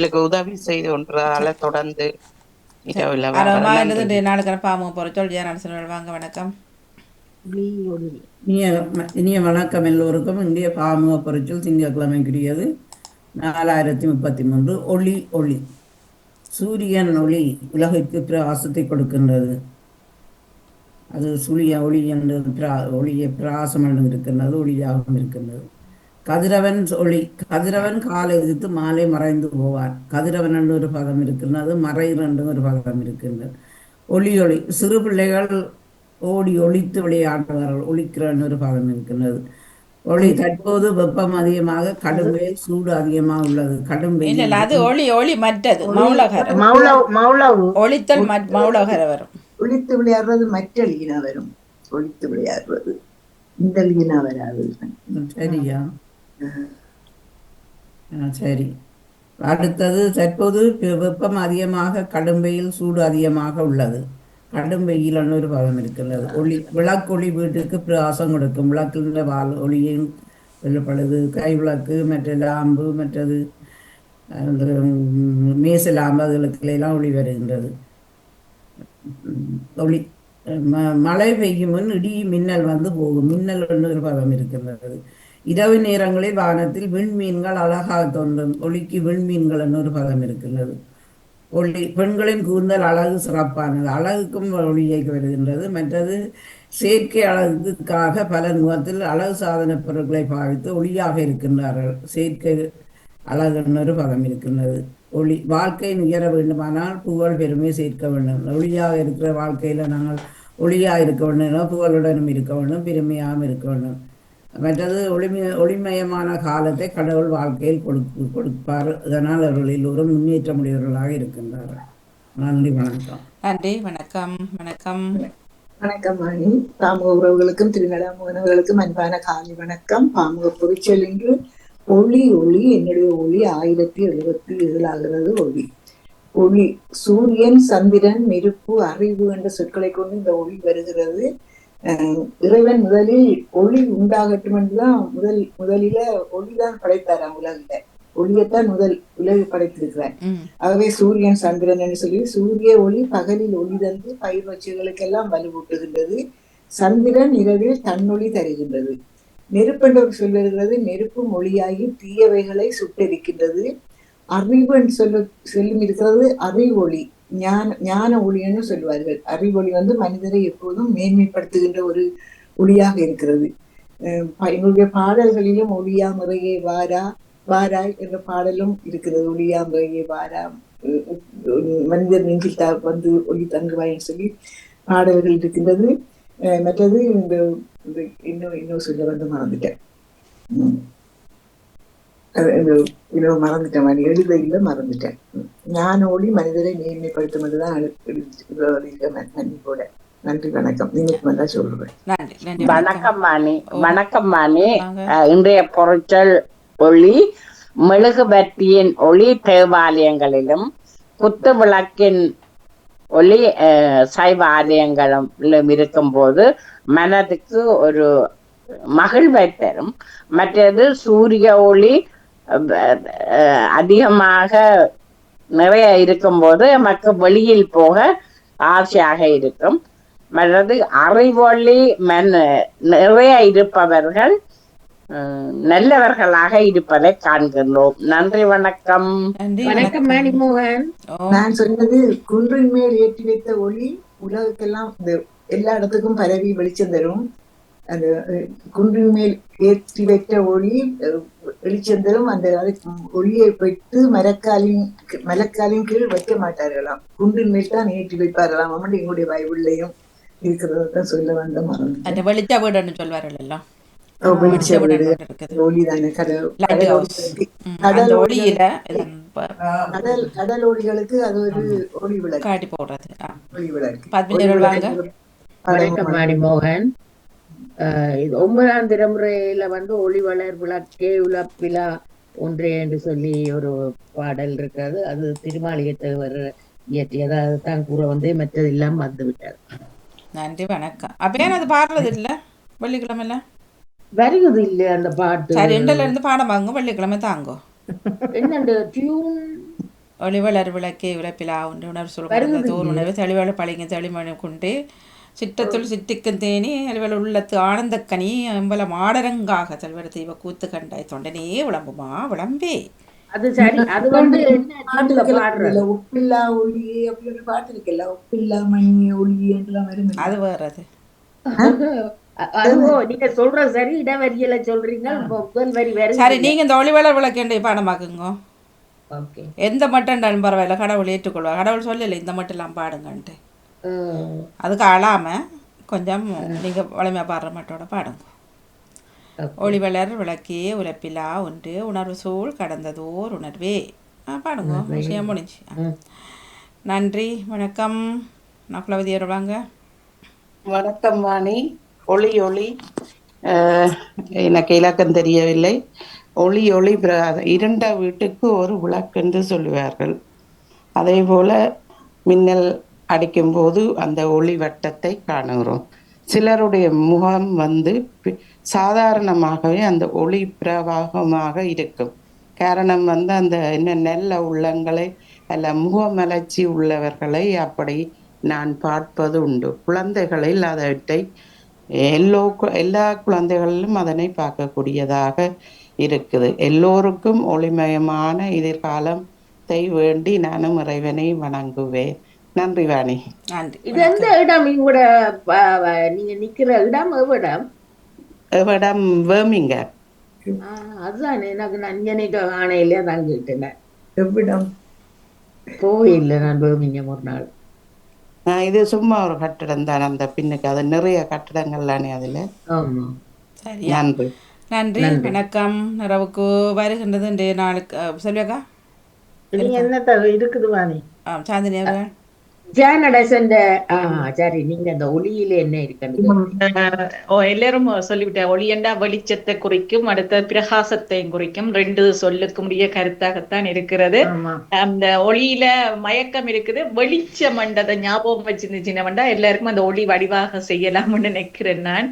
எங்களுக்கு உதவி செய்து கொண்டதால தொடர்ந்து வணக்கம். இனிய இனிய வணக்கம் எல்லோருக்கும். இந்திய பாமுக பொறிச்சல் திங்கட்கிழமைக்குரியது. நாலாயிரத்தி முப்பத்தி மூன்று ஒளி ஒளி. சூரியன் ஒளி உலகிற்கு பிரகாசத்தை கொடுக்கின்றது. அது சூரிய ஒளி என்று பிரா ஒளியை பிரகாசம் இருக்கின்றது ஒளியாகவும் இருக்கின்றது. கதிரவன் ஒளி கதிரவன் காலை எதிர்த்து மாலை மறைந்து போவான் கதிரவன் என்று ஒரு பதம் இருக்கின்றது மறைர் என்று ஒரு பதம் இருக்கின்றது. ஒளி ஒளி. சிறு பிள்ளைகள் ஓடி ஒளித்து விளையாடுவார்கள் ஒளிக்கிறன்னு ஒரு பதம் இருக்கின்றது. ஒளி தற்போது வெப்பம் அதிகமாக கடும் வெயில் சூடு அதிகமாக உள்ளது. கடும் இல்ல வெயில் அது ஒளி ஒளி மற்றது மௌலகரம் ஒளித்தல் மௌலகர வரும் ஒழித்து விளையாடுறது மற்ற லீனா வரும் ஒழித்து விளையாடுறது இந்த லீனா வராது சரியா? சரி. அடுத்தது தற்போது வெப்பம் அதிகமாக கடும் வெயில் சூடு அதிகமாக உள்ளது. கடும் வெயில் ஒரு பதம் இருக்கின்றது. ஒளி விளக்கொளி வீட்டுக்கு பிரகாசம் கொடுக்கும். விளக்குள்ள வால் ஒளியும் வெளிப்படுது. கை விளக்கு மற்ற லாம்பு மற்றது மேசல் ம், ஒளி வருகின்றது. ஒளி ம- மழை பெய்யும் முன் இடி மின்னல் வந்து போகும். மின்னல் ஒன்று ஒரு பதம் இருக்கின்றது. இரவு நேரங்களில் வானத்தில் விண்மீன்கள் அழகாக தோன்றும். ஒளிக்கு விண்மீன்கள் என்று ஒரு பதம் இருக்கின்றது. ஒளி பெண்களின் கூந்தல் அழகு சிறப்பானது. அழகுக்கும் ஒளியை வருகின்றது. மற்றது செயற்கை அழகுக்காக பல முகத்தில் அழகு சாதன பொருட்களை பாவித்து ஒளியாக இருக்கின்றார்கள். செயற்கை அழகுன்னு ஒரு பதம் இருக்கின்றது. ஒளி வாழ்க்கை உயர வேண்டுமானால் புகழ் பெருமை சேர்க்க வேண்டும். ஒளியாக இருக்கிற வாழ்க்கையில நாங்கள் ஒளியாக இருக்க வேண்டும். புகழுடனும் இருக்க வேண்டும். பெருமையாகவும் இருக்க வேண்டும். மற்றது ஒளிமய ஒளிமயமான காலத்தை கடவுள் வாழ்க்கையில் கொடுப்பு கொடுப்பார். இதனால் அவர்கள் எல்லோரும் முன்னேற்றமுடையவர்களாக இருக்கின்றார்கள். நன்றி வணக்கம். நன்றி வணக்கம் வணக்கம். வணக்கம் மணி பாமுக உறவுகளுக்கும் திருநடாமுகனவர்களுக்கும் அன்பான காலை வணக்கம். பாமுக பொறிச்சல் என்று ஒளி ஒளி என்னுடைய ஒளி ஆயிரத்தி எழுபத்தி ஏழாகிறது ஒளி. ஒளி சூரியன் சந்திரன் நெருப்பு அறிவு என்ற சொற்களை கொண்டு இந்த ஒளி வருகிறது. இறைவன் முதலில் ஒளி உண்டாகட்டும் என்றுதான் முதல் முதலில ஒளிதான் படைத்தாராம் உலகில ஒளியைத்தான் முதல் உலகு படைத்திருக்கிறார். ஆகவே சூரியன் சந்திரன் என்று சொல்லி சூரிய ஒளி பகலில் ஒளி தந்து பயிர் வச்சுகளுக்கெல்லாம் வலுவூட்டுகின்றது. சந்திரன் இரவில் தன்னொளி தருகின்றது. நெருப்பென்று சொல்லுகிறது நெருப்பு மொழியாகி தீயவைகளை சுட்டெரிக்கின்றது. அறிவு என்று சொல்ல சொல்லும் இருக்கிறது அறிவொளி. ஞான ஞான ஒளின்னு சொல்வார்கள். அறிவொளி வந்து மனிதரை எப்போதும் மேன்மைப்படுத்துகின்ற ஒரு ஒளியாக இருக்கிறது. அஹ் என்னுடைய பாடல்களிலும் ஒளியா முறையே வாரா வாராய் என்ற பாடலும் இருக்கிறது. ஒளியா முறையே வாரா மனிதர் நெஞ்சில் த வந்து ஒளி தங்குவாயின்னு சொல்லி பாடல்கள் இருக்கின்றது. அஹ் மற்றது இந்த இந்த இன்னும் இன்னும் சொல்ல வந்து மறந்துட்டேன். இன்னும் மறந்துட்டேன் மணி எழுத இல்ல மறந்துட்டேன். ஞான ஒளி மனிதரை மேன்மைப்படுத்தும் என்றுதான் மன்னிப்போட நன்றி வணக்கம். நீங்க வந்தா சொல்றேன் வணக்கம். மாணி. வணக்கம் மாணி இன்றைய பொருட்கள் ஒளி மெழுகுபர்த்தியின் ஒளி தேவாலயங்களிலும் குத்து விளக்கின் ஒளி அஹ், சைவ ஆலயங்களிலும் இருக்கும்போது மனதுக்கு ஒரு மகிழ்வை தரும். மற்றது சூரிய ஒளி அதிகமாக நிறைய இருக்கும்போது நமக்கு வெளியில் போக ஆசையாக இருக்கும். மற்றது அறிவொளி மன் நிறைய இருப்பவர்கள் நல்லவர்களாக இருப்பதை காண்கின்றோம். நன்றி வணக்கம். வணக்கம் மணிமோகன். நான் சொன்னது குன்றின் மேல் ஏற்றி வைத்த ஒளி உலகுக்கெல்லாம் இந்த எல்லா இடத்துக்கும் பரவி வெளிச்சம் தரும். அந்த குன்றின் மேல் ஏற்றி வைத்த ஒளி அஹ், வெளிச்சம் தரும் அந்த அது ஒளியை வைத்து மரக்காலின் மரக்காலின் கீழ் வைக்க மாட்டார்களாம். குன்றின் மேல் தான் ஏற்றி வைப்பார்களாம். அப்படி எங்களுடைய பைபிள்லையும் இருக்கிறத தான் சொல்ல வந்த அந்த வெளிச்ச வீடுன்னு சொல்வார்கள் எல்லாம் வெளிச்ச வெளிச்ச வீடு வீடு. இருக்குது ஒளி தானே கடல் லைட் கடல் ஹவுஸ் ஒளி. ம், கடல் அந்த ஒளிகள். ஒளியில இதன் ப- கடல் கடல் ஒளிகளுக்கு அது ஒரு ஒளி விளக்கு காட்டி போடுறது. ஆ. ஒளி விளக்கு பத்மினியர்கள் வாங்க. ஒன்பதாம் தலைமுறையில வந்து ஒளி வளர் விளக்கே உலப்பிலா ஒன்றே என்று சொல்லி ஒரு பாடல் இருக்கிறது. அது திருமாளிகத்தவர் இயற்றியது. அதுதான் கூற வந்து மற்றது எல்லாம் வந்து விட்டது நன்றி வணக்கம். அப்ப ஏன் அது பாடுறது இல்ல? வெள்ளிக்கிழமைல? வருகுது இல்லையா அந்த பாட்டு. சரி ரெண்டுல இருந்து பாடம் வாங்க வெள்ளிக்கிழமை தாங்கோ. என்ன அந்த டியூன் ஒளிவளர் விளக்கே உழைப்பிலா ஒன்று உணர்வு சொல்கிறது தோர் உணர்வு தெளிவள பழிங்க தெளிமணி கொண்டு சிற்றத்துள் சிட்டிக்கும் தேனி அலுவல் உள்ளத்து ஆனந்தக்கனி அம்பலம் ஆடரங்காக செல்வர் தெய்வ கூத்து கண்டாய் தொண்டனே விளம்புமா விளம்பே. அது சரி அது வந்து உப்பில்லா ஒளி அப்படி ஒரு பாட்டு இருக்குல்ல உப்பில்லா மணி ஒளி என்றெல்லாம் வரும் அது வேறது. அ- அதுவோ நீங்க சொல்ற சரி இடவரியல சொல்றீங்க முதல் வரி வேற சரி நீங்கள் இந்த ஒளிவளர் விளக்கேண்டை பாடமாக்குங்க ஓகே. எந்த மட்டும் பரவாயில்ல கடவுள் ஏற்றுக்கொள்வா கடவுள் சொல்லலை இந்த மட்டும்லாம் பாடுங்கன்ட்டு. அதுக்கு அழாமல் கொஞ்சம் நீங்கள் வலிமையாக பாடுற மட்டோட பாடுங்க. ஒளிவளர் விளக்கே உழைப்பிலா ஒன்று உணர்வு சூழ் கடந்ததோர் உணர்வே. பாடுங்க. விஷயம் முடிஞ்சு. நன்றி. வணக்கம். நகுலவதி வருவாங்க வணக்கம் வாணி. ஒளி ஒளி. எனக்கு இலக்கம் தெரியவில்லை. ஒளி ஒளி பிர- இருண்ட வீட்டுக்கு ஒரு விளக்கு என்று சொல்லுவார்கள். அதே போல மின்னல் அடிக்கும்போது அந்த ஒளி வட்டத்தை காணுகிறோம். சிலருடைய முகம் வந்து சாதாரணமாகவே அந்த ஒளி பிரவாகமாக இருக்கும். காரணம் வந்து அந்த என்ன நல்ல உள்ளங்களை அல்ல முகமலர்ச்சி உள்ளவர்களை அப்படி நான் பார்ப்பது உண்டு. குழந்தைகளில் அதனை எல்லோ கு- எல்லா குழந்தைகளிலும் அதனை பார்க்கக்கூடியதாக இருக்குது. எல்லோருக்கும் ஒளிமயமான எதிர்காலத்தை வேண்டி நானும் இறைவனை வணங்குவேன். நன்றி வாணி நன்றி. இது எந்த இடம் இங்கூட நீங்க நிக்கிற இடம் எவ்விடம் இவ்விடம் வேமிங்க அதுதான். எனக்கு நான் இங்கே ஆணையிலே தான் கேட்டேன். எவ்விடம்? போயில்லை நான் பேர்மிங்கம் ஒரு நாள் இது சும்மா ஒரு கட்டிடம் தான் அந்த பின்னுக்கு. அது நிறைய கட்டிடங்கள்லானே அதுல. ஆமா. சரியா. நன்றி. நன்றி. வணக்கம். நிறவுக்கு வருகின்றது இன்றைய நாளுக்கு அஹ், செல்வியக்கா நீங்க என்ன தகவல் இருக்குது வாணி ஆ சாந்தினி அவர்கள் ஜானடசன் ஆ சரி நீங்க அந்த ஒளியில என்ன ஓ எல்லாரும் சொல்லிவிட்டேன். ஒளியண்டா வெளிச்சத்தை குறிக்கும் அடுத்த பிரகாசத்தையும் குறிக்கும் ரெண்டு சொல்லுக்கு முடிய கருத்தாகத்தான் இருக்கிறது. அந்த ஒளியில மயக்கம் இருக்குது வெளிச்சம் மண்டதை ஞாபகம் வச்சிருந்துச்சுன்னா எல்லாருக்கும் அந்த ஒளி வடிவாக செய்யலாம்னு நினைக்கிறேன் நான்.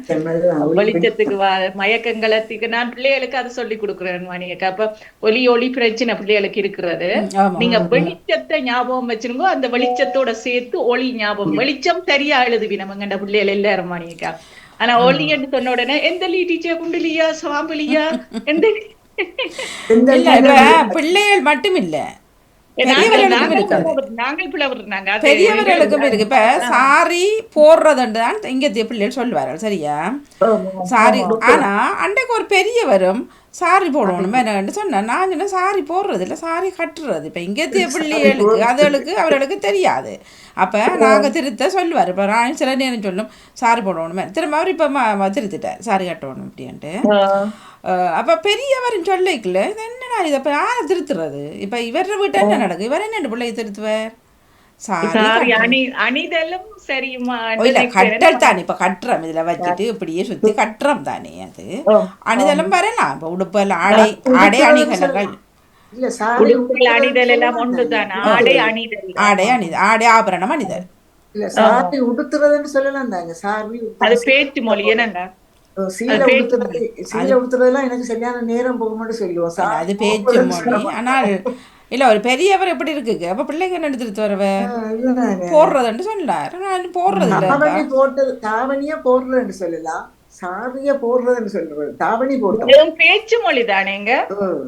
வெளிச்சத்துக்கு மயக்கங்களத்துக்கு நான் பிள்ளைகளுக்கு அதை சொல்லி கொடுக்குறேன் மணியக்கா அப்ப ஒலி ஒளி பிரச்சனை பிள்ளைகளுக்கு இருக்கிறது. நீங்க வெளிச்சத்தை ஞாபகம் வச்சிருங்க அந்த வெளிச்சத்தோட சேர்த்து ஒளி ஞாபகம் வெளிச்சம் சரியா எழுதுவி நம்ம கண்ட பிள்ளைகள் எல்லாரும் மணியக்கா. ஆனா ஒளி என்று சொன்ன உடனே எந்த லீ டீச்சர் குண்டுலியா சுவாம்பலியா எந்த பிள்ளைகள் மட்டும் இல்ல பெரியவர்களுக்கும் இருக்கு. இப்ப சாரி போடுறதுன்னு தான் இங்க பிள்ளைகள் சொல்லுவார்கள் சரியா? சாரி ஆனா அன்றைக்கு ஒரு பெரியவரும் சாரி போடணும் என்னன்னு சொன்னேன் நான் சொன்னேன் சாரி போடுறது இல்லை சாரி கட்டுறது. இப்போ இங்கத்திய பிள்ளைகளுக்கு அதுகளுக்கு அவர்களுக்கு தெரியாது. அப்போ நாங்கள் திருத்த சொல்லுவார். இப்போ நான் சில நேரம் சொல்லும் சாரி போடணும் திரும்ப அவர் இப்போ திருத்திட்டார். சாரி கட்டணும் அப்படின்ட்டு. அப்போ பெரியவரும் சொல்லிக்கல. இது என்னடா இது அப்போ யாரை திருத்துறது? இப்போ இவர வீட்டை என்ன நடக்கும்? இவர் என்ன பிள்ளையை திருத்துவார்? அணிதலும் சரியுமா இல்ல கட்டல் தானே இப்ப கட்டுறோம். இதுல வச்சுட்டு இப்படியே சுத்தி கட்டுறோம் தானே அது. அணிதலும் வரலாம். இப்ப உடுப்பெல்லாம் ஆடை ஆடை அணிகலங்கள். இல்ல சாரி உடுப்புகள் அணிதல் எல்லாம் ஒன்றுதான் ஆடை அணிதல். ஆடை அணித ஆடை ஆபரணம் அணிதல். இல்ல சாரி உடுத்துறதுன்னு சொல்லலாம் தாங்க. சாரி அது பேச்சு மொழி என்னண்டா சீலை உடுத்துறது சீலை உடுத்துறதெல்லாம் எனக்கு சரியான நேரம் போகும்னு சொல்லுவோம். சாரி அது பேச்சு மொழி. ஆனால் இல்ல ஒரு பெரியவர் எப்படி இருக்குங்க? அப்ப பிள்ளைங்க என்ன எடுத்துட்டு வரவ. போடுறதுன்னு சொன்னார் நான் போடுறது தாவணியா போடுறதுன்னு சொல்லலாம். சாரியா போடுறதுன்னு சொல்றது. தாவணி போட்டோம். பேச்சு மொழி தானேங்க.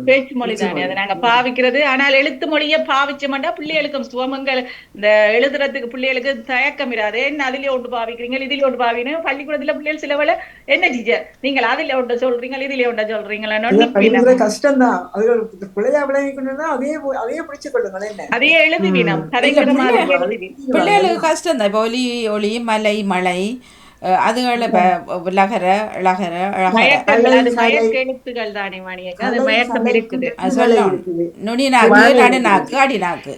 பேச்சு மொழி தானே. அதை நாங்க பாவிக்கிறது. ஆனால் எழுத்து மொழியை பாவிச்ச மாட்டா பிள்ளைகளுக்கும் சுவமங்கள். இந்த எழுதுறதுக்கு பிள்ளைகளுக்கு தயக்கம் இராது. என்ன அதுலயே ஒன்று பாவிக்கிறீங்க இதுலயே ஒன்று பாவிக்கணும் பள்ளிக்கூடத்துல பிள்ளைகள் சில என்ன டீச்சர் நீங்கள் அதுல ஒன்று சொல்றீங்க இதுலயே ஒன்று சொல்றீங்களா படிக்கிற கஷ்டம்தான். அது பிள்ளையா விளைவிக்கணும்னா அதே போ- அதே பிடிச்சு கொள்ளுங்களேன் என்ன? அதையே எழுதுவீனம். பிள்ளைகளுக்கு கஷ்டம் தான் இப்போ ஒலி ஒளி மலை மழை அதுகள் லகர லகர. நுனி நாக்கு நடு நாக்கு அடி நாக்கு.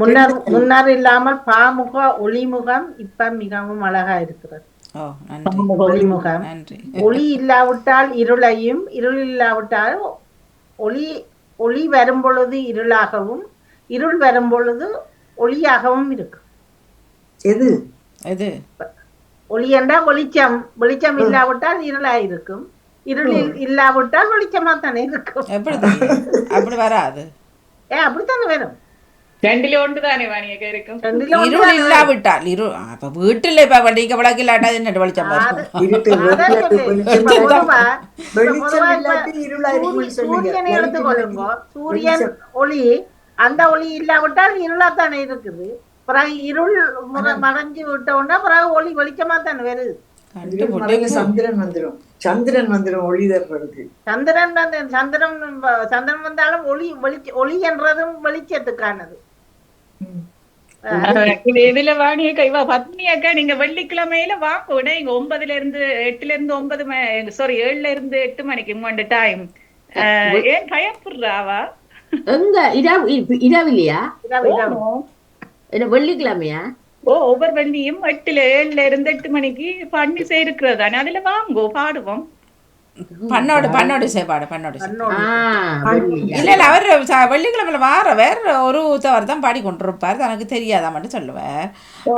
முன்னர் முன்னர் இல்லாமல் பாமுக ஒளிமுகம் இப்ப மிகவும் அழகா இருக்கிறது. ஓ நன்றி. ஒளிமுகம். நன்றி. ஒளி இல்லாவிட்டால் இருளையும் இருள் இல்லாவிட்டால் ஒளி ஒளி வரும் பொழுது இருளாகவும் இருள் வரும் பொழுது ஒளியாகவும் இருக்கும். எது? இது. ஒளி என்றால் வெளிச்சம் வெளிச்சம் இல்லாவிட்டால் இருளா இருக்கும் இருள் இல்- இல்லாவிட்டால் வெளிச்சமா தானே இருக்கும். எப்படி? அப்படி வராது. ஏ அப்படித்தானே வேணும் ரெண்டுல ஒன்று தானே வாணியக்க இருக்கும் இருள் இல்லாவிட்டால் இரு அப்ப வீட்டுல இப்ப வண்டிக்கு விளக்கு இல்லாட்டா என்ன வெளிச்சம் வரும். சூரியனை எடுத்துக்கொள்ளுங்க சூரியன் வெளிச்சம். ஒளி அந்த ஒளி இல்லாவிட்டால் இருளாத்தானே இருக்குது பிறகு இருள் முற- மறைஞ்சு விட்ட உடனே பிறகு ஒளி வெளிச்சமா தானே வருது. சந்திரன் வந்துரும். சந்திரன் வந்துரும் ஒளி தர்றதுக்கு சந்திரன் வந்து சந்திரன் வ- சந்திரன் வந்தாலும் ஒளி வெளிச்ச ஒளி என்றதும் வெளிச்சத்துக்கானது. இது இதுல வாணியக்கா இவ பத்னி அக்கா நீங்க வெள்ளிக்கிழமையில வாங்க உடனே இங்க ஒன்பதுல இருந்து எட்டுல இருந்து ஒன்பது சாரி ஏழுல இருந்து எட்டு மணிக்கு மூணு டைம் ஏன் பயப்படுறாவா எங்க? இரவு இப்ப இரவில்லையா என்ன வெள்ளிக்கிழமையா? ஓ ஒவ்வொரு வண்டியும் எட்டுல ஏழுல இருந்து எட்டு மணிக்கு பண்ணி செய்யிருக்கிறதானே அதுல வாங்கோ பாடுவோம். பண்ணோடு பண்ணோடு செய்ப்பாடு பண்ணோடு இல்ல இல்ல அவர் ச- வெள்ளிக்கிழமையில வார வேற ஒரு தவர் தான் பாடி கொண்டிருப்பார். தனக்கு தெரியாதா மட்டும் சொல்லுவார்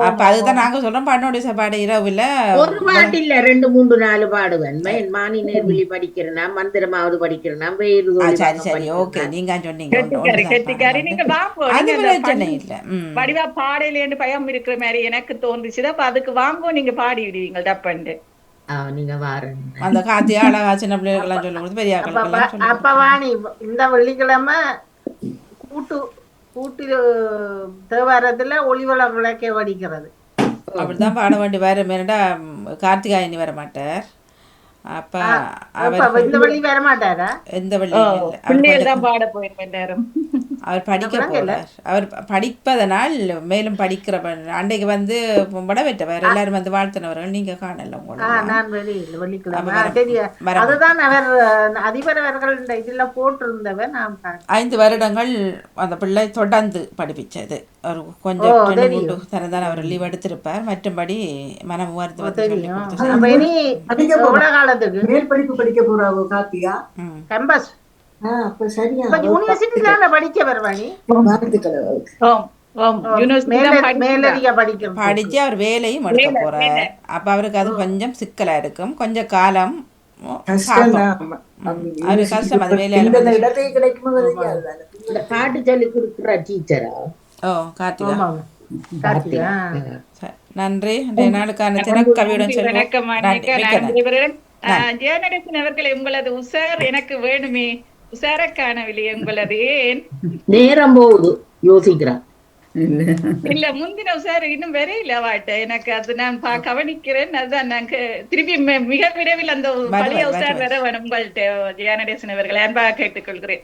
அப்ப அதுதான் நாங்க சொல்றோம் பண்ணோடு சாப்பாடு இரவுல ஒரு பாட்டு இல்ல ரெண்டு மூன்று நாலு பாடுவேன். மானி நேர்விழி படிக்கிறேனா மந்திரமாவது படிக்கிறேனா வேறு சரி சரி. ஓகே? நீங்க சொன்னீங்க. அது பிரச்சனை இல்ல. வடிவா பாடையிலேன்னு பயம் இருக்கிற மாதிரி எனக்கு தோன்றுச்சுதான் அப்ப அதுக்கு வாங்கோ நீங்க பாடி விடுவீங்க டப்பண்டு. அந்த காத்தி அழகா சின்ன பிள்ளைகளுக்கெல்லாம் சொல்லும் போது பெரிய அப்ப வாணி இந்த வெள்ளிக்கிழமை கூட்டு கூட்டு தேவாரத்துல ஒளிவள விளக்கை வடிக்கிறது. அப்படிதான் பாட வேண்டி வர மேடா கார்த்திகாயனி வர மாட்டார் அப்ப அவர் இந்த வள்ளி வர மாட்டாரா? எந்த அவர் பிள்ளைகள் தான் பாட போயிருப்பேன் நேரம் அவர் படிக்க போறார். அவர் படிப்பதனால் மேலும் படிக்கிற ப- அன்றைக்கு வந்து விட வெட்டவர் எல்லாரும் வந்து வாழ்த்தினவர்கள். நீங்க காணல ஆ, உங்களை நான் வெளியில் வெள்ளிக்கிழமை அப்ப ஆ, வர- தெரியும் வர- அதுதான் அவர் அதிபர் அவர்கள் இந்த இதுல போட்டிருந்தவர் நான். ஐந்து வருடங்கள் அந்த பிள்ளை தொடர்ந்து படிப்பிச்சது. ஒரு கொஞ்சம் தரதான் அவர் லீவ் எடுத்திருப்பார். மற்றபடி மனம் மருத்துவத்தை சொல்லி போறா. காலத்துக்கு மேல் படிப்பு படிக்க கார்த்தியா ம். கேம்பஸ் யூனிவர்சிட்டி தான் படிச்சு அவர் வேலையும் எடுக்க போறார். அப்ப அவருக்கு அது கொஞ்சம் சிக்கலா இருக்கும். கொஞ்சம் காலம். அது கஷ்டம், அது வேலையால பாட்டு சொல்லி கொடுக்குற டீச்சரா ஓ கார்த்திகா. நன்றி. நாளுக்கான தினக்கவியுடன் நன்றி, ஜெயநடேசன் அவர்களே உங்களது உசார் எனக்கு வேணுமே. உசார காணவில்லை உங்களது ஏன்? நேரம் போகுது யோசிக்கிறான் இல்ல முந்தின உசார் இன்னும் வரையில வாட்ட. எனக்கு அது நான் பா- கவனிக்கிறேன். அதுதான் நாங்க திருப்பி மிக விரைவில் அந்த பழைய வருவார். வர வேணும் உங்கள்ட்ட ஜெயநடேசன் அவர்களை. அன்பாக கேட்டுக்கொள்கிறேன்.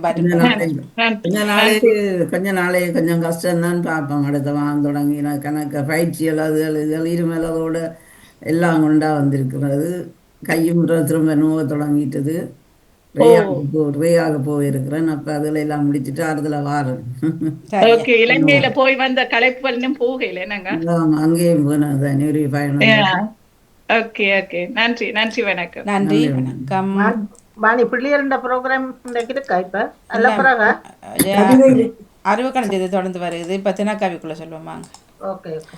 கொஞ்ச நாளைக்கு. கொஞ்ச நாளைக்கு கொஞ்ச நாளைக்கு கொஞ்சம் கஷ்டம்தான் பார்ப்போம். அடுத்த வாரம் தொடங்கின கணக்கு பயிற்சிகள் அதுகள் இதுகள் இருமலதோட எல்லாம் கொண்டா வந்திருக்கிறது கையும் திரும்ப நோவ தொடங்கிட்டது. ரேயாக போயிருக்கிறேன். அப்போ அதில் எல்லாம் முடிச்சுட்டு சரி. ஓகே இலங்கையில போய் வந்த கலைப்புகள் இன்னும் போகல ஆமா, அங்கேயும் போனது பயணம் ஓகே ஓகே. நன்றி நன்றி வணக்கம். நன்றி வணக்கம். வாணி பிள்ளைகள ப்ரோக்ராம் இருக்கா இப்ப? அல்ல பிறகு அறிவு கணக்கு தொடர்ந்து வருது. இப்ப தினக்கவிக்குள்ள சொல்லுவாங்க ஓகே ஓகே.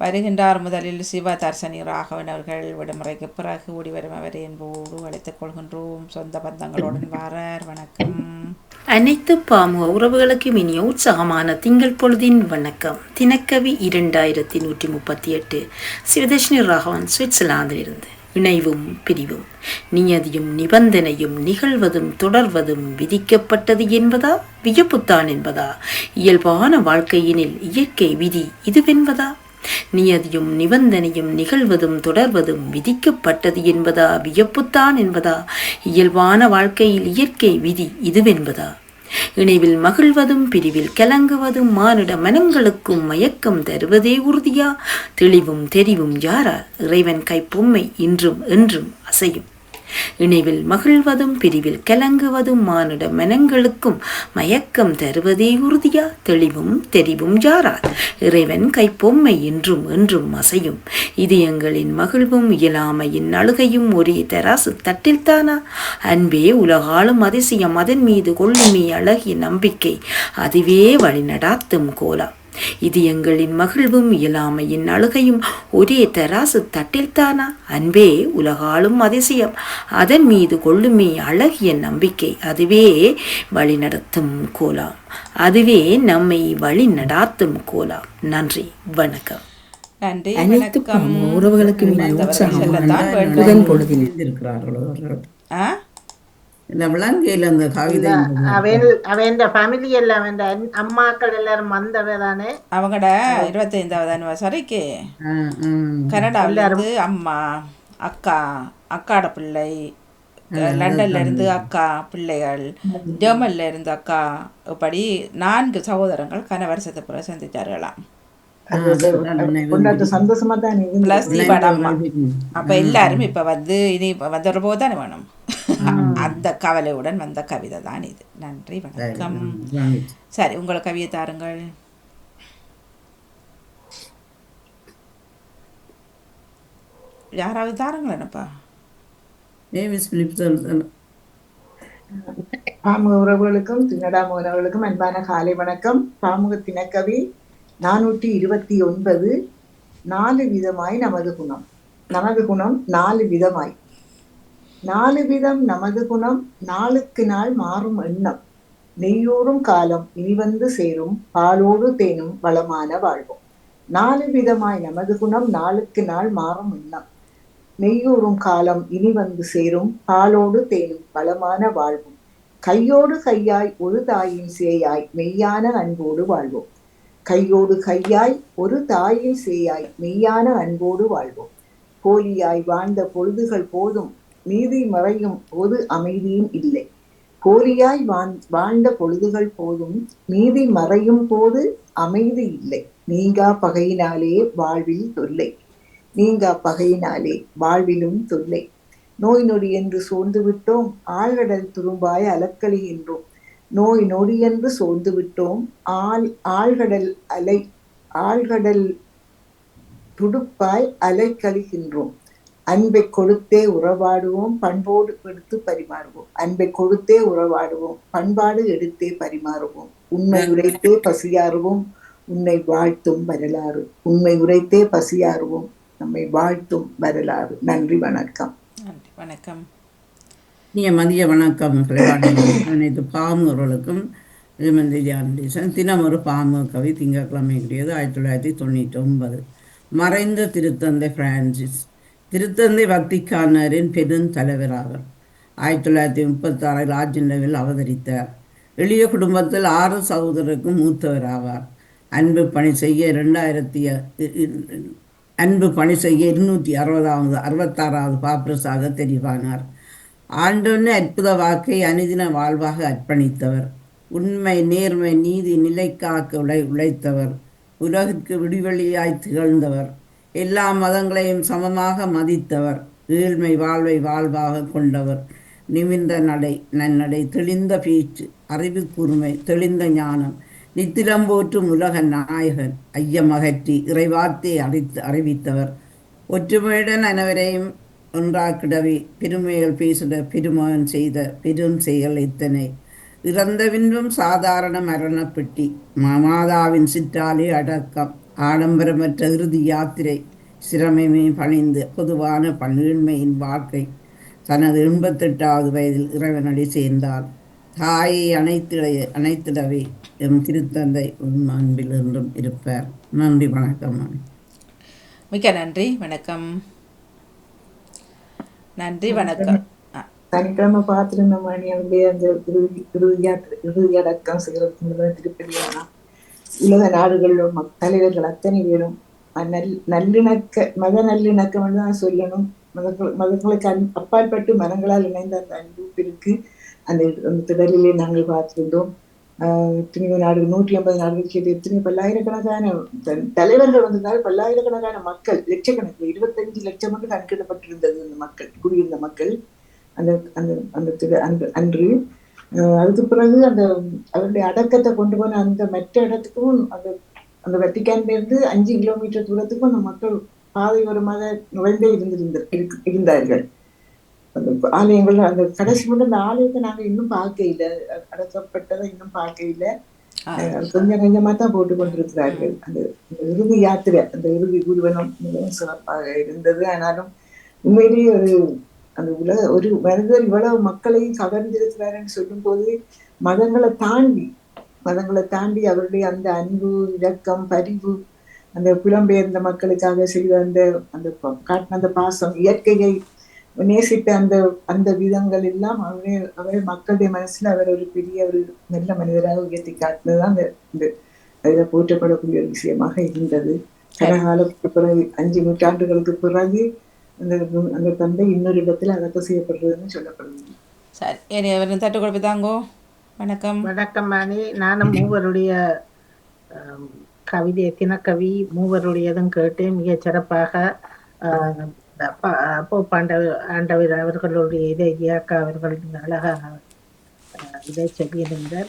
வருகின்றார் முதலில் சிவ தர்சனி ராகவன் அவர்கள். விடுமுறைக்கு பிறகு ஓடி வரும் அவரை என்போடு அழைத்துக் கொள்கின்றோம். சொந்த பந்தங்களுடன் வாரார் வணக்கம். அனைத்து பாமு உறவுகளுக்கும் இனிய உற்சாகமான திங்கள் பொழுதின் வணக்கம். தினக்கவி இரண்டாயிரத்தி நூற்றி முப்பத்தி எட்டு. சிவதர்ஷினி ராகவன் சுவிட்சர்லாந்திலிருந்து. இணைவும் பிரிவும். நியதியும் நிபந்தனையும் நிகழ்வதும் தொடர்வதும் விதிக்கப்பட்டது என்பதா? வியப்புத்தான் என்பதா? இயல்பான வாழ்க்கையினில் இயற்கை விதி இதுவென்பதா? நியதியும் நிபந்தனையும் நிகழ்வதும் தொடர்வதும் விதிக்கப்பட்டது என்பதா? வியப்புத்தான் என்பதா? இயல்பான வாழ்க்கையில் இயற்கை விதி இதுவென்பதா? இணைவில் மகிழ்வதும் பிரிவில் கலங்குவதும் மானிட மனங்களுக்கும் மயக்கம் தருவதே உறுதியா? தெளிவும் தெரிவும் யாரால்? இறைவன் கைப்பொம்மை இன்றும் என்றும் அசையும். இணைவில் மகிழ்வதும் பிரிவில் கலங்குவதும் மானிட மனங்களுக்கும் மயக்கம் தருவதே உறுதியா? தெளிவும் தெரிவும் யாரா இறைவன் கைப்பொம்மை என்றும் என்றும் அசையும். இதயங்களின் மகிழ்வும் இயலாமையின் அழுகையும் ஒரே தராசு தட்டில்தானா அன்பே உலகாலும் அதிசயம் அதன் மீது கொள்ளுமே அழகிய நம்பிக்கை. அதுவே வழிநடாத்தும் கோலம் இது எங்களின் மகிழ்வும் இயலாமையின் அழுகையும் ஒரே தராசு தட்டில்தானா? அன்பே உலகாளும் அதிசயம். அதன் மீது கொள்ளுமே அழகிய நம்பிக்கை. அதுவே வழிநடத்தும் கோலாம். அதுவே நம்மை வழி நடாத்தும் கோலாம். நன்றி வணக்கம். அனைத்து உறவுகளுக்கு உற்சாகமான. புதன் பொழுதில் இருக்கிறார்களோ அவங்களோட இருபத்தைந்தாவது அனிவர்சரிக்கு. கனடாவில இருந்து அம்மா அக்கா அக்காட பிள்ளை லண்டன்ல இருந்து அக்கா பிள்ளைகள் ஜெர்மன்ல இருந்து அக்கா இப்படி நான்கு சகோதரங்கள் கன வருஷத்துக்கு பிறகு சந்தித்தார்களாம் அப்ப எல்லாரும் இப்ப வந்து இனி வந்துடுற போது தானே வேணும்? அந்த கவலையுடன் வந்த கவிதை தான் இது. நன்றி வணக்கம். சரி உங்களை கவியை தாருங்கள். யாராவது தாருங்களேனப்பா நேவிஸ் பிலிப்சன் பாமுக உறவுகளுக்கும் தின்னடாம உறவுகளுக்கும் அன்பான காலை வணக்கம். பாமுக தினக்கவி நானூற்றி இருபத்தி ஒன்பது நாலு விதமாய் நமது குணம். நமது குணம் நாலு விதமாய். நாலு விதம் நமது குணம் நாளுக்கு நாள் மாறும் எண்ணம். நெய்யூறும் காலம் இனி வந்து சேரும் பாலோடு தேனும் வளமான வாழ்வோம். நாலு விதமாய் நமது குணம் நாளுக்கு நாள் மாறும் எண்ணம். நெய்யூறும் காலம் இனி வந்து சேரும் பாலோடு தேனும் வளமான வாழ்வும். கையோடு கையாய் ஒரு தாயின் சேயாய் மெய்யான அன்போடு வாழ்வோம். கையோடு கையாய் ஒரு தாயின் சேயாய் மெய்யான அன்போடு வாழ்வோம். போலியாய் வாழ்ந்த பொழுதுகள் போதும் நீதி மறையும் போது அமைதியும் இல்லை. கோரியாய் வாழ்ந்த பொழுதுகள் போதும் நீதி மறையும் போது அமைதி இல்லை. நீங்கா பகையினாலே வாழ்வில் தொல்லை. நீங்கா பகையினாலே வாழ்விலும் தொல்லை. நோய் நொடி என்று சோர்ந்து விட்டோம் ஆழ்கடல் துரும்பாய் அலக்கழிகின்றோம் நோய் நொடி என்று சோர்ந்து விட்டோம் ஆள் ஆழ்கடல் அலை ஆழ்கடல் துடுப்பாய் அலைக்கழிகின்றோம். அன்பை கொடுத்தே உறவாடுவோம் பண்போடு எடுத்து பரிமாறுவோம். அன்பை கொடுத்தே உறவாடுவோம் பண்பாடு எடுத்தே பரிமாறுவோம். உண்மை உரைத்தே பசியாறுவோம் உன்னை வாழ்த்தும் வரலாறு. உண்மை உரைத்தே பசியாறுவோம் நம்மை வாழ்த்தும் வரலாறு. நன்றி வணக்கம். நன்றி வணக்கம். இனிய மதிய வணக்கம் அனைத்து பாமுகளுக்கும் ஜானடேசன் தினம் ஒரு பாமு கவி திங்கட்கிழமை கிடையாது ஆயிரத்தி தொள்ளாயிரத்தி தொண்ணூற்றி ஒன்பது மறைந்த திருத்தந்தை பிரான்சிஸ் திருத்தந்தை வத்திக்கானரின் பெருந்தலைவர் ஆயிரத்தி தொள்ளாயிரத்தி முப்பத்தாறில் ஆர்ஜென்டாவில் அவதரித்தார். எளிய குடும்பத்தில் ஆறு சகோதரருக்கும் மூத்தவர் ஆவார் அன்பு பணி செய்ய இரண்டாயிரத்தி அன்பு பணி செய்ய இருநூற்றி அறுபதாவது அறுபத்தாறாவது பாப்ரஸாக தெரிவானார். ஆண்டவனே அற்புத வாக்கை அனுதின வாழ்வாக அர்ப்பணித்தவர். உண்மை நேர்மை நீதி நிலைக்காக்க உழை உழைத்தவர். உலகிற்கு விடுவெளியாய் திகழ்ந்தவர். எல்லா மதங்களையும் சமமாக மதித்தவர். ஏழ்மை வாழ்வை வாழ்வாக கொண்டவர். நிமிர்ந்த நடை நன்னடை தெளிந்த பேச்சு அறிவு கூர்மை தெளிந்த ஞானம். நித்திரம் போற்றும் உலக நாயகன் ஐயமகற்றி இறைவார்த்தை அறித்து அறிவித்தவர். ஒற்றுமையுடன் அனைவரையும் ஒன்றாக்கிடவே பெருமைகள் பேசுட பெருமகன் செய்த பெரும் செயல் இத்தனை. இறந்த பின்பும் சாதாரண மரணப்பெட்டி மாதாவின் சிற்றாலே அடக்கம். ஆடம்பரமற்ற இறுதி யாத்திரை சிரமமே பணிந்து பொதுவான பன்னீழ்மையின் வாழ்க்கை. தனது எண்பத்தெட்டாவது வயதில் இறைவனடி சேர்ந்தார். தாயை அனைத்திட அனைத்திடவே எம் திருத்தந்தை உன் அன்பில் என்றும் இருப்பார். நன்றி வணக்கம். மிக்க நன்றி வணக்கம். நன்றி வணக்கம். சனிக்கிழமை பார்த்துருந்த மணி அவருடைய அந்த இறுதி இறுதி அடக்கம் செய்யறதுக்கு திருப்பதியானா உலக நாடுகளிலும் தலைவர்கள் அத்தனை பேரும் நல் நல்லிணக்க மத நல்லிணக்கம் தான் சொல்லணும். மதங்கள் மதங்களுக்கு அன் அப்பாற்பட்டு மரங்களால் இணைந்த அந்த அன்பு இருக்கு அந்த அந்த திடலிலே நாங்கள் பார்த்திருந்தோம். எத்தனையோ நாடுகள் நூற்றி ஐம்பது நாடுகள் சேர்த்து எத்தனையோ பல்லாயிரக்கணக்கான தலைவர்கள் வந்திருந்தாலும் பல்லாயிரக்கணக்கான மக்கள் லட்சக்கணக்கில் இருபத்தஞ்சு லட்சம் வந்து கணக்கிடப்பட்டிருந்தது அந்த மக்கள் குடியிருந்த மக்கள். அந்த அந்த அந்த அன்று அன்று அதுக்கு பிறகு அந்த அவருடைய அடக்கத்தை கொண்டு போன அந்த மற்ற இடத்துக்கும் அந்த அந்த வெட்டிக்கான்ல இருந்து அஞ்சு கிலோமீட்டர் தூரத்துக்கும் அந்த மக்கள் பாதையோரமாக நுழைந்தே இருந்திருந்த இருந்தார்கள். அந்த ஆலயங்கள் அந்த கடைசி மட்டும் அந்த ஆலயத்தை நாங்க இன்னும் பார்க்க இல்லை. அடக்கப்பட்டதை இன்னும் பார்க்க இல்லை. அஹ் கொஞ்சம் கொஞ்சமா தான் போட்டு கொண்டிருக்கிறார்கள். அந்த அந்த இறுதி யாத்திரை அந்த இறுதி ஊர்வலம் மிகவும் சிறப்பாக இருந்தது. ஆனாலும் உண்மையிலேயே ஒரு அந்த உலக ஒரு மனிதர் இவ்வளவு மக்களையும் கவர்ந்திருக்கிறாருன்னு சொல்லும்போது மதங்களை தாண்டி மதங்களை தாண்டி அவருடைய அந்த அன்பு இரக்கம் பரிவு அந்த புலம்பெயர்ந்த மக்களுக்காக செய்த அந்த அந்த காட்டின அந்த பாசம் இயற்கையை நேசித்த அந்த அந்த விதங்கள் எல்லாம் அவரே அவரே மக்களுடைய மனசுல அவர் ஒரு பெரிய ஒரு நல்ல மனிதராக உயர்த்தி காட்டினதுதான் அந்த இந்த அதில் போற்றப்படக்கூடிய ஒரு விஷயமாக இருந்தது. கடகாலத்துக்கு பிறகு அஞ்சு நூற்றாண்டுகளுக்கு பிறகு அந்த அந்த தந்தை இன்னொரு இடத்துல அடக்கம் செய்யப்படுறதுன்னு சொல்லப்படுது. சரி ஏனி அவர் தட்டு கொடுப்பி தாங்கோ. வணக்கம். வணக்கம் மணி. நானும் மூவருடைய கவிதை தினக்கவி மூவருடையதும் கேட்டு மிகச் சிறப்பாக ஆஹ், ப- போப் ஆண்டவர் அவர்களுடைய இதை இயக்க அவர்கள் அழகாக இதை சொல்லியிருந்தார்.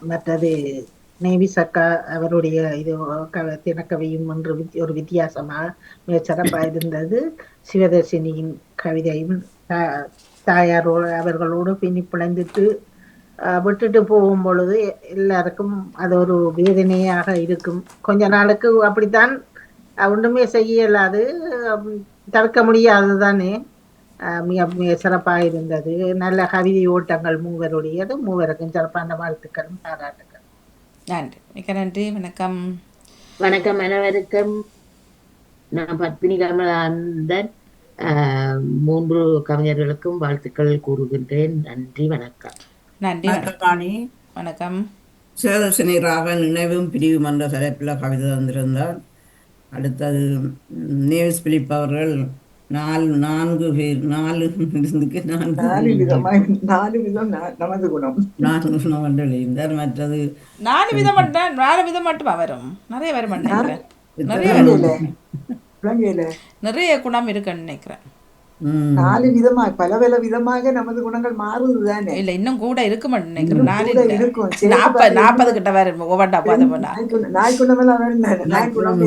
மற்றது நேவி சக்கா அவருடைய இது க- தினக்கவியும் ஒன்று வித்- ஒரு வித்தியாசமாக மிகச்சிறப்பாக இருந்தது. சிவதர்சினியின் கவிதையும் தா- தாயாரோடு அவர்களோடு பின்னி பிணைந்துட்டு விட்டுட்டு போகும் பொழுது எல்லாருக்கும் அது ஒரு வேதனையாக இருக்கும். கொஞ்ச நாளுக்கு அப்படித்தான் ஒன்றுமே செய்ய இயலாது தடுக்க தவிர்க்க முடியாது தானே மிக மிக சிறப்பாக இருந்தது. நல்ல கவிதை ஓட்டங்கள் மூவருடையது மூவருக்கும் சிறப்பான வாழ்த்துக்களும் பாராட்டு நன்றி. மிக்க நன்றி. வணக்கம். வணக்கம் அனைவருக்கும். நான் பத்மினி கமலாந்தன். ஆஹ் மூன்று கவிஞர்களுக்கும் வாழ்த்துக்கள் கூறுகின்றேன். நன்றி வணக்கம். நன்றி வணக்கம். ராணி. வணக்கம். சேதசனி ராக நினைவும் பிரிவும் என்ற தலைப்பில் கவிதை தந்திருந்தார். அடுத்தது நேவிஸ் பிலிப் அவர்கள் நாலு நான்கு பேர் நாலு நாலு நான்கு விதமா நாலு விதம் நமது குணம். நான்கு குணம் எழுதியிருந்தார் மற்றது நாலு விதம் மட்டும் நாலு விதம் மட்டுமா வரும். நிறைய வரும் நினைக்கிறேன். நிறைய நிறைய குணம் இருக்குன்னு நினைக்கிறேன். நாலு விதமா பல பல விதமாக நமது குணங்கள் மாறுது தானே. இல்ல இன்னும் கூட இருக்குமென்னு நினைக்கிறேன். நாலு இருக்கும். நாற்பது கிட்ட வரும் ஒவ்வொன்றா பார்த்து போனா. நாய்க்குணம் நாய்க்குணம் எல்லாம் குணம்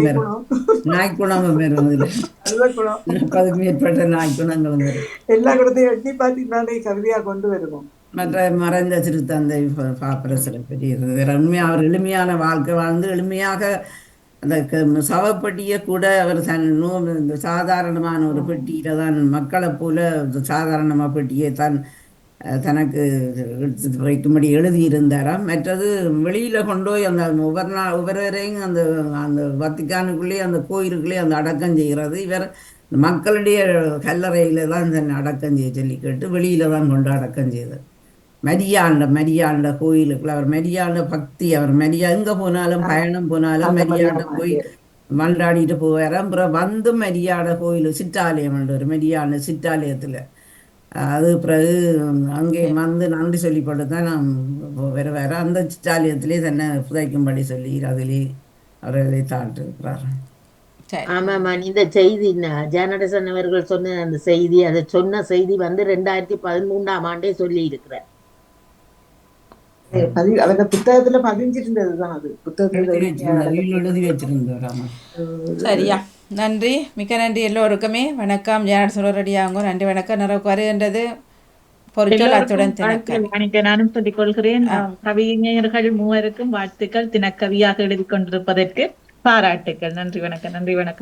முப்பதுக்கு மேற்பட்ட நாய்க்குணங்களும் வரும் எல்லா குணத்தையும் எட்டி பார்த்தீங்கன்னா கவிதையா கொண்டு வருவோம். மற்ற மறைந்த சிறுத்தந்தை ப- பாப்பரசரை பற்றி இருந்தது. உண்மையாக அவர் எளிமையான வாழ்க்கை வாழ்ந்து எளிமையாக அந்த க- சவப்பெட்டியை கூட அவர் தன் நூ இந்த சாதாரணமான ஒரு பெட்டியில தான் மக்களை போல சாதாரணமாக பெட்டியை தான் தனக்கு எடுத்து வைக்கும்படி எழுதியிருந்தாராம். மற்றது வெளியில் கொண்டு போய் அந்த ஒவ்வொரு நாள் ஒவ்வொருவரையும் அந்த அந்த வத்திக்கானுக்குள்ளேயே அந்த கோயிலுக்குள்ளேயே அந்த அடக்கம் செய்கிறது. இவர் மக்களுடைய கல்லறையில் தான் தன்னை அடக்கம் செய்ய சொல்லி கேட்டு வெளியில் தான் கொண்டு அடக்கம் செய்தார். மரியாண்ட மரியாண்ட கோயிலுக்குள்ள அவர் மரியாண்ட பக்தி அவர் மரியா எங்க போனாலும் பயணம் போனாலும் மரியாண்ட மரியாதை போய் மன்றாடிட்டு போவார். அப்புறம் வந்து மரியாட கோயில் சிற்றாலயம் ஒரு மரியாண்ட சிற்றாலயத்துல. அது பிறகு அங்கே வந்து நன்றி சொல்லிப்பட்டு தான் நான் வேற வேற அந்த சிற்றாலயத்திலே தன்னை புதைக்கும்படி சொல்லி அதிலே அவர்களை சரி. ஆமாம்மா இந்த செய்தி ஜனடசன் அவர்கள் சொன்ன அந்த செய்தி அதை சொன்ன செய்தி வந்து ரெண்டாயிரத்தி பதிமூன்றாம் ஆண்டே சொல்லி இருக்கிறார் பதிவு அவரோட புத்தகத்துல பதிஞ்சிருந்ததுதான் அது. புத்தகத்துல சரியா. நன்றி. மிக்க நன்றி எல்லோருக்குமே. வணக்கம். ஜானட் சொல்ல ரெடியாகும் நன்றி வணக்கம். நிறைவு வருகின்றது. பொருட்கள் அத்துடன் நானும் சொல்லிக் கொள்கிறேன். கவிஞர்கள் மூவருக்கும் வாழ்த்துக்கள் தினக்கவியாக எழுதி கொண்டிருப்பதற்கு பாராட்டுக்கள். நன்றி வணக்கம். நன்றி வணக்கம்.